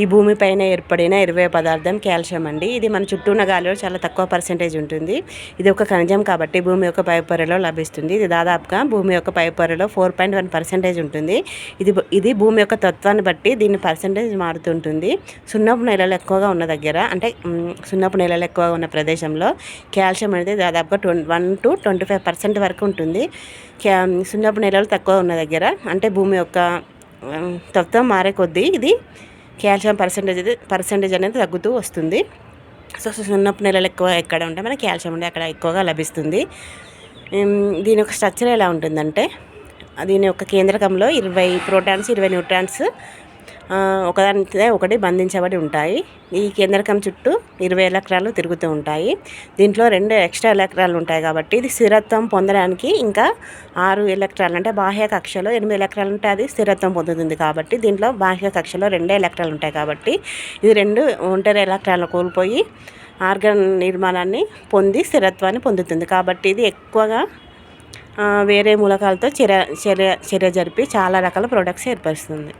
ఈ భూమిపైన ఏర్పడిన ఇరవై పదార్థం కాల్షియం అండి. ఇది మన చుట్టూ ఉన్న గాలిలో చాలా తక్కువ పర్సెంటేజ్ ఉంటుంది. ఇది ఒక ఖనిజం కాబట్టి భూమి యొక్క పైపొరలో లభిస్తుంది. ఇది దాదాపుగా భూమి యొక్క పైపొరలో ఫోర్ పాయింట్ వన్ పర్సెంటేజ్ ఉంటుంది. ఇది ఇది భూమి యొక్క తత్వాన్ని బట్టి దీని పర్సెంటేజ్ మారుతుంటుంది. సున్నపు నేలలు ఎక్కువగా ఉన్న దగ్గర అంటే సున్నపు నేలలు ఎక్కువగా ఉన్న ప్రదేశంలో కాల్షియం అనేది దాదాపుగా twen one to twenty five percent వరకు ఉంటుంది. క్యా సున్నపు నేలలు తక్కువ ఉన్న దగ్గర అంటే భూమి యొక్క తత్వం మారే కొద్దీ ఇది కాల్షియం పర్సెంటేజ్ పర్సంటేజ్ అనేది తగ్గుతూ వస్తుంది. సో సున్నపు నెలలు ఎక్కువ ఎక్కడ ఉంటే మనకి కాల్షియం ఉండే అక్కడ ఎక్కువగా లభిస్తుంది. దీని యొక్క స్ట్రక్చర్ ఎలా ఉంటుందంటే దీని యొక్క కేంద్రకంలో ఇరవై ప్రోటాన్స్ ఇరవై న్యూట్రాన్స్ ఒకదానితో ఒకటి బంధించబడి ఉంటాయి. ఈ కేంద్రకం చుట్టూ ఇరవై ఎలక్ట్రాలు తిరుగుతూ ఉంటాయి. దీంట్లో రెండు ఎక్స్ట్రా ఎలక్ట్రాలు ఉంటాయి కాబట్టి ఇది స్థిరత్వం పొందడానికి ఇంకా ఆరు ఎలక్ట్రాలు అంటే బాహ్య కక్షలో ఎనిమిది ఎలక్ట్రాలు ఉంటే అది స్థిరత్వం పొందుతుంది కాబట్టి దీంట్లో బాహ్య కక్షలో రెండే ఎలక్ట్రాలు ఉంటాయి కాబట్టి ఇది రెండు ఒంటరి ఎలక్ట్రాలు కోల్పోయి ఆర్గన్ నిర్మాణాన్ని పొంది స్థిరత్వాన్ని పొందుతుంది. కాబట్టి ఇది ఎక్కువగా వేరే మూలకాలతో చర్య చర్య చర్య జరిపి చాలా రకాల ప్రొడక్ట్స్ ఏర్పరుస్తుంది.